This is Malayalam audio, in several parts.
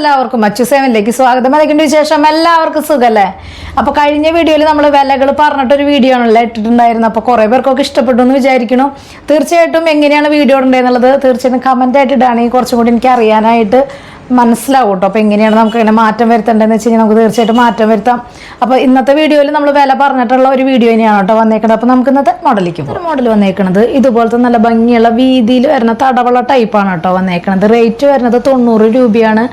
എല്ലാവർക്കും മച്ചു സേവനിലേക്ക് സ്വാഗതം. അതൊക്കെ ശേഷം എല്ലാവർക്കും സുഖല്ലേ? അപ്പൊ കഴിഞ്ഞ വീഡിയോയിൽ നമ്മൾ വിലകൾ പറഞ്ഞിട്ടൊരു വീഡിയോ ആണല്ലോ ഇട്ടിട്ടുണ്ടായിരുന്നത്. അപ്പൊ കുറെ പേർക്കൊക്കെ ഇഷ്ടപ്പെട്ടു എന്ന് വിചാരിക്കണം തീർച്ചയായിട്ടും എങ്ങനെയാണ് വീഡിയോ ഉണ്ടായിരുന്നത് തീർച്ചയായിട്ടും കമന്റ് ആയിട്ട് ഇടുകയാണെങ്കിൽ കുറച്ചും കൂടി എനിക്ക് അറിയാനായിട്ട് മനസ്സിലാവും കേട്ടോ. അപ്പോൾ എങ്ങനെയാണ് നമുക്ക് ഇങ്ങനെ മാറ്റം വരുത്തേണ്ടതെന്ന് വെച്ച് കഴിഞ്ഞാൽ നമുക്ക് തീർച്ചയായിട്ടും മാറ്റം വരുത്താം. അപ്പോൾ ഇന്നത്തെ വീഡിയോയിൽ നമ്മൾ വില പറഞ്ഞിട്ടുള്ള ഒരു വീഡിയോ തന്നെയാണ് കേട്ടോ വന്നേക്കുന്നത് അപ്പോൾ നമുക്ക് ഇന്നത്തെ മോഡലിലേക്ക് പോകും ഒരു മോഡൽ വന്നേക്കുന്നത് ഇതുപോലത്തെ നല്ല ഭംഗിയുള്ള വീതിയിൽ വരുന്ന തടവള ടൈപ്പാണ് കേട്ടോ വന്നേക്കുന്നത് റേറ്റ് വരുന്നത് തൊണ്ണൂറ് രൂപയാണ്.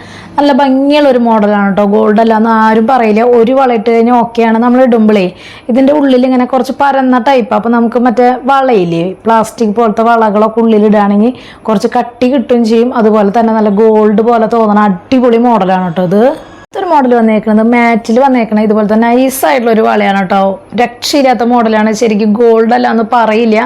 നല്ല ഭംഗിയുള്ള ഒരു മോഡലാണ് കേട്ടോ ഗോൾഡ് അല്ല എന്ന് ആരും പറയില്ല. ഒരു വളയിട്ട് കഴിഞ്ഞാൽ ഓക്കെയാണ് നമ്മൾ ഇടുമ്പോഴേ ഇതിന്റെ ഉള്ളിൽ ഇങ്ങനെ കുറച്ച് പരന്ന ടൈപ്പ് അപ്പോൾ നമുക്ക് മറ്റേ വളയില്ലേ? പ്ലാസ്റ്റിക് പോലത്തെ വളകളൊക്കെ ഉള്ളിലിടുകയാണെങ്കിൽ കുറച്ച് കട്ടി കിട്ടുകയും ചെയ്യും. അതുപോലെ തന്നെ നല്ല ഗോൾഡ് പോലെ തോന്നണ അടിപൊളി മോഡലാണ് കേട്ടോ ഇത്. ഒരു മോഡൽ വന്നേക്കുന്നത് മാറ്റിൽ വന്നേക്കണത് ഇതുപോലെ തന്നെ നൈസ് ആയിട്ടുള്ള ഒരു വളയാണ് കേട്ടോ രക്ഷയില്ലാത്ത മോഡലാണ് ശരിക്കും ഗോൾഡ് അല്ല എന്ന് പറയില്ല.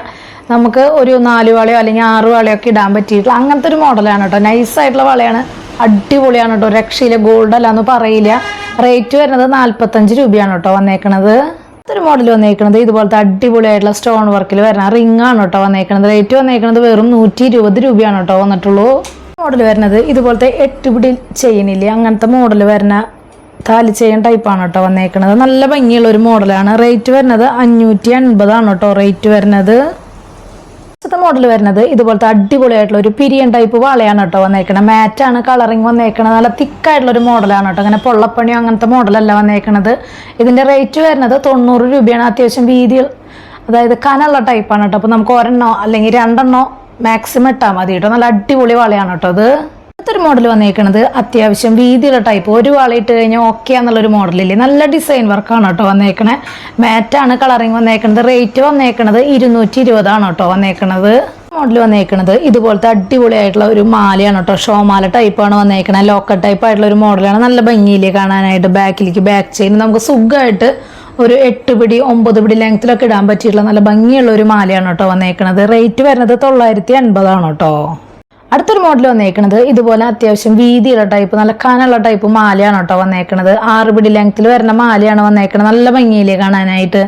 നമുക്ക് ഒരു നാല് വളയോ അല്ലെങ്കിൽ ആറ് വളയോ ഒക്കെ ഇടാൻ പറ്റിയിട്ടുള്ള അങ്ങനത്തെ ഒരു മോഡലാണ് കേട്ടോ നൈസ് ആയിട്ടുള്ള വളയാണ്. അടിപൊളിയാണ് കേട്ടോ. രക്ഷയില്ല ഗോൾഡ് അല്ല എന്ന് പറയില്ല. റേറ്റ് വരുന്നത് നാൽപ്പത്തഞ്ച് രൂപയാണ് കേട്ടോ വന്നേക്കണത്. ഒരു മോഡൽ വന്നേക്കുന്നത് ഇതുപോലത്തെ അടിപൊളിയായിട്ടുള്ള സ്റ്റോൺ വർക്കിൽ വരുന്ന റിംഗ് ആണ് കേട്ടോ വന്നേക്കുന്നത് റേറ്റ് വന്നേക്കുന്നത് വെറും നൂറ്റി ഇരുപത് രൂപയാണ് കേട്ടോ വന്നിട്ടുള്ളൂ. മോഡൽ വരുന്നത് ഇതുപോലത്തെ എട്ട് പിടി ചെയിനില്ലേ അങ്ങനത്തെ മോഡൽ വരുന്ന താലി ചെയിൻ ടൈപ്പാണ് കേട്ടോ വന്നേക്കുന്നത് നല്ല ഭംഗിയുള്ള ഒരു മോഡലാണ് റേറ്റ് വരുന്നത് അഞ്ഞൂറ്റി അൻപതാണ് കേട്ടോ റേറ്റ് വരുന്നത്. ഫസ്റ്റത്തെ മോഡൽ വരുന്നത് ഇതുപോലത്തെ അടിപൊളിയായിട്ടുള്ള ഒരു പിരിയൻ ടൈപ്പ് വളയാണ് കേട്ടോ വന്നേക്കണത്. മാറ്റാണ് കളറിങ് വന്നേക്കണത്. നല്ല തിക്കായിട്ടുള്ള ഒരു മോഡലാണ് കേട്ടോ. അങ്ങനെ പൊള്ളപ്പണിയോ അങ്ങനത്തെ മോഡലല്ല വന്നേക്കണത്. ഇതിന്റെ റേറ്റ് വരുന്നത് തൊണ്ണൂറ് രൂപയാണ് അത്യാവശ്യം വീതി അതായത് കനുള്ള ടൈപ്പാണ് കേട്ടോ. അപ്പോൾ നമുക്ക് ഒരെണ്ണോ അല്ലെങ്കിൽ രണ്ടെണ്ണോ മാക്സിമം ഇട്ടാൽ മതി കേട്ടോ. നല്ല അടിപൊളി വളയാണ് കേട്ടോ അത് അടുത്തൊരു മോഡൽ വന്നേക്കണത് അത്യാവശ്യം വീതിയുള്ള ടൈപ്പ് ഒരു വള ഇട്ട് കഴിഞ്ഞാൽ ഓക്കെ എന്നുള്ളൊരു മോഡലില്ലേ നല്ല ഡിസൈൻ വർക്കാണ് കേട്ടോ വന്നേക്കണേ. മാറ്റാണ് കളറിങ് വന്നേക്കണത്. റേറ്റ് വന്നേക്കണത് ഇരുന്നൂറ്റി ഇരുപതാണ് കേട്ടോ വന്നേക്കണത്. മോഡൽ വന്നേക്കണത് ഇതുപോലത്തെ അടിപൊളിയായിട്ടുള്ള ഒരു മാലയാണ് കേട്ടോ. ഷോമാല ടൈപ്പാണ് വന്നേക്കണത് ലോക്കൽ ടൈപ്പ് ആയിട്ടുള്ള ഒരു മോഡലാണ് നല്ല ഭംഗിയില്ലേ കാണാനായിട്ട് ബാക്കിലേക്ക് ബാക്ക് ചെയിൻ നമുക്ക് സുഖമായിട്ട് ഒരു എട്ട് പിടി ഒമ്പത് പിടി ലെങ്ത്തിലൊക്കെ ഇടാൻ പറ്റിയിട്ടുള്ള നല്ല ഭംഗിയുള്ള ഒരു മാലയാണ് കേട്ടോ വന്നേക്കണത്. റേറ്റ് വരുന്നത് തൊള്ളായിരത്തി അൻപതാണ് കേട്ടോ. അടുത്തൊരു മോഡൽ വന്നേക്കണത് ഇതുപോലെ അത്യാവശ്യം വീതിയുള്ള ടൈപ്പ് നല്ല കനുള്ള ടൈപ്പ് മാലയാണ് കേട്ടോ വന്നേക്കണത്. ആറ് പിടി ലെങ്ത്തിൽ വരുന്ന മാലയാണ് വന്നേക്കണത്. നല്ല ഭംഗിയിലേ കാണാനായിട്ട്.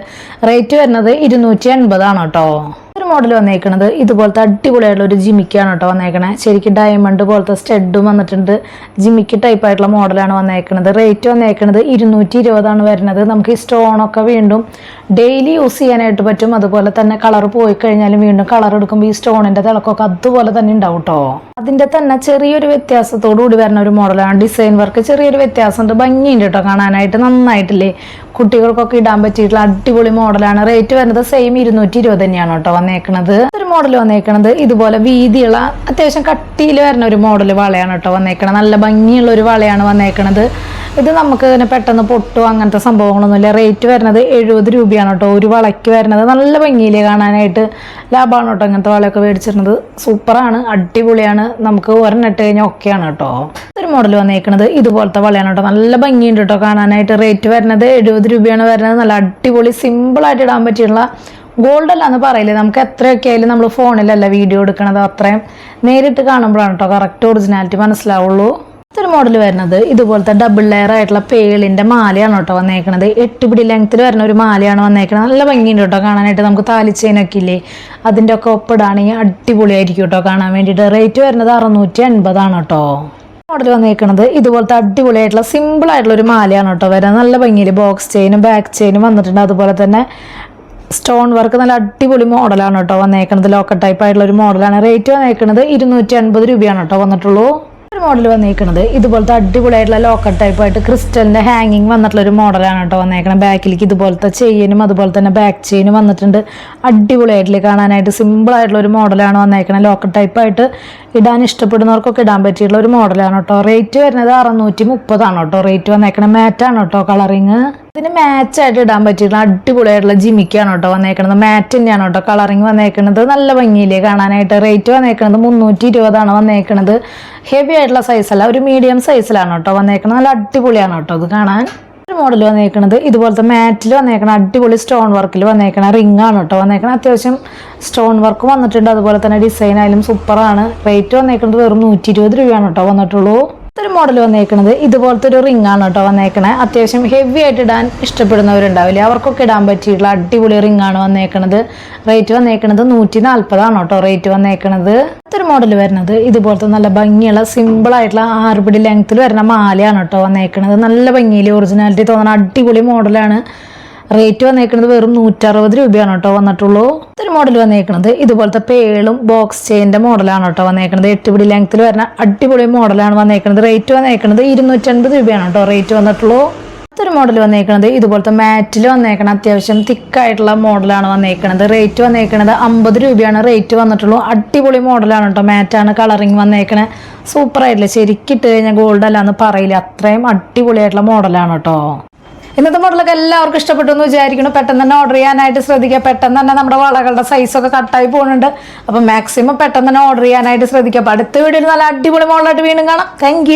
റേറ്റ് വരുന്നത് ഇരുന്നൂറ്റി എൺപതാണ് കേട്ടോ. മോഡൽ വന്നേക്കണത് ഇതുപോലത്തെ അടിപൊളിയായിട്ടുള്ള ഒരു ജിമിക്കാണ് കേട്ടോ വന്നേക്കണേ. ശരിക്കും ഡയമണ്ട് പോലത്തെ സ്റ്റെഡും വന്നിട്ടുണ്ട്. ജിമിക്ക് ടൈപ്പ് ആയിട്ടുള്ള മോഡലാണ് വന്നേക്കണത്. റേറ്റ് വന്നേക്കണത് ഇരുന്നൂറ്റി ഇരുപതാണ് വരുന്നത്. നമുക്ക് ഈ സ്റ്റോണൊക്കെ വീണ്ടും ഡെയിലി യൂസ് ചെയ്യാനായിട്ട് പറ്റും. അതുപോലെ തന്നെ കളർ പോയി കഴിഞ്ഞാലും വീണ്ടും കളർ എടുക്കുമ്പോൾ ഈ സ്റ്റോണിന്റെ തിളക്കമൊക്കെ അതുപോലെ തന്നെ ഉണ്ടാവും കേട്ടോ അതിന്റെ തന്നെ ചെറിയൊരു വ്യത്യാസത്തോടു കൂടി വരുന്ന ഒരു മോഡലാണ് ഡിസൈൻ വർക്ക് ചെറിയൊരു വ്യത്യാസമുണ്ട്. ഭംഗിയുണ്ട് കേട്ടോ കാണാനായിട്ട്. നന്നായിട്ടില്ലേ? കുട്ടികൾക്കൊക്കെ ഇടാൻ പറ്റിയിട്ടുള്ള അടിപൊളി മോഡലാണ്. റേറ്റ് വരുന്നത് സെയിം ഇരുന്നൂറ്റി ഇരുപത് തന്നെയാണ് കേട്ടോ വന്നേക്കണത്. ഒരു മോഡൽ വന്നേക്കണത് ഇതുപോലെ വീതിയുള്ള അത്യാവശ്യം കട്ടിയിൽ വരുന്ന ഒരു മോഡൽ വളയാണ് കേട്ടോ വന്നേക്കണത്. നല്ല ഭംഗിയുള്ള ഒരു വളയാണ് വന്നേക്കണത്. ഇത് നമുക്ക് ഇങ്ങനെ പെട്ടെന്ന് പൊട്ടോ അങ്ങനത്തെ സംഭവങ്ങളൊന്നുമില്ല. റേറ്റ് വരുന്നത് എഴുപത് രൂപയാണ് കേട്ടോ. ഒരു വളയ്ക്ക് വരുന്നത് നല്ല ഭംഗിയിലേ കാണാനായിട്ട് ലാഭമാണ് കേട്ടോ അങ്ങനത്തെ വളയൊക്കെ മേടിച്ചിരുന്നത്. സൂപ്പറാണ് അടിപൊളിയാണ്. നമുക്ക് ഒരെണ്ണം ഇട്ട് കഴിഞ്ഞാൽ ഒക്കെയാണ് കേട്ടോ. ഒരു മോഡൽ വന്നേക്കുന്നത് ഇതുപോലത്തെ വളയാണ് കേട്ടോ. നല്ല ഭംഗിയുണ്ട് കേട്ടോ കാണാനായിട്ട്. റേറ്റ് വരുന്നത് എഴുപത് രൂപയാണ് വരുന്നത്. നല്ല അടിപൊളി സിമ്പിളായിട്ട് ഇടാൻ പറ്റിയുള്ള ഗോൾഡ് അല്ല എന്ന് പറയില്ലേ. നമുക്ക് എത്രയൊക്കെ ആയാലും നമ്മൾ ഫോണിലല്ല വീഡിയോ എടുക്കണത് അത്രയും നേരിട്ട് കാണുമ്പോഴാണ് കേട്ടോ കറക്റ്റ് ഒറിജിനാലിറ്റി മനസ്സിലാവുള്ളൂ. ഇത്തൊരു മോഡൽ വരുന്നത് ഇതുപോലത്തെ ഡബിൾ ലെയർ ആയിട്ടുള്ള പേളിന്റെ മാലയാണ് കേട്ടോ വന്നേക്കുന്നത് എട്ട് പിടി ലെങ്ത്തിൽ വരുന്ന ഒരു മാലയാണ് വന്നേക്കുന്നത് നല്ല ഭംഗിയുണ്ട് കേട്ടോ കാണാനായിട്ട്. നമുക്ക് താലിച്ചേനൊക്കെ ഇല്ലേ? അതിന്റെ ഒക്കെ ഒപ്പിടാണെങ്കിൽ അടിപൊളിയായിരിക്കും കേട്ടോ കാണാൻ വേണ്ടിയിട്ട്. റേറ്റ് വരുന്നത് അറുന്നൂറ്റി അൻപതാണ് കേട്ടോ. മോഡൽ വന്നിരിക്കുന്നത് ഇതുപോലത്തെ അടിപൊളിയായിട്ടുള്ള സിമ്പിൾ ആയിട്ടുള്ള ഒരു മാലയാണ് കേട്ടോ വരുന്നത് നല്ല ഭംഗിയിൽ ബോക്സ് ചെയിനും ബാക്ക് ചെയിനും വന്നിട്ടുണ്ട്. അതുപോലെ തന്നെ സ്റ്റോൺ വർക്ക് നല്ല അടിപൊളി മോഡലാണ് കേട്ടോ വന്നേക്കുന്നത് ലോക്കൽ ടൈപ്പ് ആയിട്ടുള്ള ഒരു മോഡലാണ് റേറ്റ് വന്നേക്കുന്നത് ഇരുന്നൂറ്റി അൻപത് രൂപയാണ് കേട്ടോ വന്നിട്ടുള്ളൂ. ഒരു മോഡൽ വന്നേക്കുന്നത് ഇതുപോലത്തെ അടിപൊളിയായിട്ടുള്ള ലോക്കൽ ടൈപ്പ് ആയിട്ട് ക്രിസ്റ്റലിന്റെ ഹാങ്ങിങ് വന്നിട്ടുള്ള ഒരു മോഡലാണ് കേട്ടോ വന്നേക്കണം ബാക്കിലേക്ക് ഇതുപോലത്തെ ചെയിനും അതുപോലെ തന്നെ ബാക്ക് ചെയിനും വന്നിട്ടുണ്ട്. അടിപൊളിയായിട്ടില്ലേ കാണാനായിട്ട് സിമ്പിൾ ആയിട്ടുള്ള ഒരു മോഡലാണ് വന്നേക്കണം ലോക്കൽ ടൈപ്പ് ആയിട്ട് ഇടാൻ ഇഷ്ടപ്പെടുന്നവർക്കൊക്കെ ഇടാൻ പറ്റിയിട്ടുള്ള ഒരു മോഡലാണ് കേട്ടോ. റേറ്റ് വരുന്നത് അറുന്നൂറ്റി മുപ്പതാണ് കേട്ടോ. റേറ്റ് വന്നേക്കണ മാറ്റാണ് കേട്ടോ കളറിങ് ഇതിന് മാച്ച് ആയിട്ട് ഇടാൻ പറ്റിയിട്ടുള്ള അടിപൊളിയായിട്ടുള്ള ജിമിക്കാണ് കേട്ടോ വന്നേക്കണത്. മാറ്റ് തന്നെയാണ് കേട്ടോ കളറിങ് വന്നേക്കണത്. നല്ല ഭംഗിയില്ലേ കാണാനായിട്ട്. റേറ്റ് വന്നേക്കണത് മുന്നൂറ്റി ഇരുപതാണ് വന്നേക്കണത്. ഹെവി ആയിട്ടുള്ള സൈസല്ല ഒരു മീഡിയം സൈസിലാണ് കേട്ടോ വന്നേക്കണത്. നല്ല അടിപൊളിയാണ് കേട്ടോ ഇത് കാണാൻ. മോഡൽ വന്നേക്കണത്. ഇതുപോലത്തെ മാറ്റിൽ വന്നേക്കണ അടിപൊളി സ്റ്റോൺ വർക്കിൽ വന്നേക്കണ റിംഗ് ആണ് കേട്ടോ വന്നേക്കണ അത്യാവശ്യം സ്റ്റോൺ വർക്ക് വന്നിട്ടുണ്ട്. അതുപോലെ തന്നെ ഡിസൈൻ ആയാലും സൂപ്പറാണ് റേറ്റ് വന്നേക്കുന്നത് വെറും നൂറ്റി ഇരുപത് രൂപയാണ് കേട്ടോ വന്നിട്ടുള്ളൂ. ഒരു മോഡൽ വന്നേക്കുന്നത് ഇതുപോലത്തെ ഒരു റിംഗ് ആണ് കേട്ടോ വന്നേക്കണേ. അത്യാവശ്യം ഹെവി ആയിട്ട് ഇടാൻ ഇഷ്ടപ്പെടുന്നവരുണ്ടാവില്ലേ? അവർക്കൊക്കെ ഇടാൻ പറ്റിയിട്ടുള്ള അടിപൊളി റിംഗ് ആണ് വന്നേക്കണത്. റേറ്റ് വന്നേക്കണത് നൂറ്റി നാൽപ്പതാണ് കേട്ടോ റേറ്റ് വന്നേക്കണത്. അടുത്തൊരു മോഡൽ വരുന്നത് ഇതുപോലത്തെ നല്ല ഭംഗിയുള്ള സിമ്പിൾ ആയിട്ടുള്ള ആറുപിടി ലെങ്ത്തിൽ വരുന്ന മാലയാണ് കേട്ടോ വന്നേക്കണത്. നല്ല ഭംഗിയിൽ ഒറിജിനാലിറ്റി തോന്നുന്ന അടിപൊളി മോഡലാണ് റേറ്റ് വന്നേക്കുന്നത് വെറും നൂറ്ററുപത് രൂപയാണ് കേട്ടോ വന്നിട്ടുള്ളൂ. ഒരു മോഡൽ വന്നേക്കുന്നത് ഇതുപോലത്തെ പേളും ബോക്സ് ചെയിന്റെ മോഡലാണ് കേട്ടോ വന്നേക്കുന്നത് എട്ട് പിടി ലെങ്ത്തിൽ വരുന്ന അടിപൊളി മോഡലാണ് വന്നേക്കുന്നത് റേറ്റ് വന്നേക്കുന്നത് ഇരുന്നൂറ്റൻപത് രൂപയാണ് കേട്ടോ റേറ്റ് വന്നിട്ടുള്ളൂ. അടുത്തൊരു മോഡൽ വന്നേക്കുന്നത് ഇതുപോലത്തെ മാറ്റിൽ വന്നേക്കണം അത്യാവശ്യം തിക്കായിട്ടുള്ള മോഡലാണ് വന്നേക്കുന്നത് റേറ്റ് വന്നേക്കുന്നത് അമ്പത് രൂപയാണ് റേറ്റ് വന്നിട്ടുള്ളൂ. അടിപൊളി മോഡലാണ് കേട്ടോ. മാറ്റാണ് കളറിങ് വന്നേക്കണേ. സൂപ്പർ ആയിട്ടില്ല. ശരിക്കിട്ട് കഴിഞ്ഞാൽ ഗോൾഡ് അല്ലാന്ന് പറയില്ല. അത്രയും അടിപൊളിയായിട്ടുള്ള മോഡലാണ് കേട്ടോ. ഇന്നത്തെ മോഡലൊക്കെ എല്ലാവർക്കും ഇഷ്ടപ്പെട്ടു എന്ന് വിചാരിക്കുന്നു. പെട്ടെന്ന് തന്നെ ഓർഡർ ചെയ്യാനായിട്ട് ശ്രദ്ധിക്കുക. പെട്ടെന്ന് തന്നെ നമ്മുടെ വളകളുടെ സൈസൊക്കെ കട്ടായി പോകുന്നുണ്ട്. അപ്പം മാക്സിമം പെട്ടെന്ന് തന്നെ ഓർഡർ ചെയ്യാനായിട്ട് ശ്രദ്ധിക്കുക. അപ്പോൾ അടുത്ത വീഡിയോയിൽ നല്ല അടിപൊളി മോഡലായിട്ട് വീണ്ടും കാണാം. താങ്ക്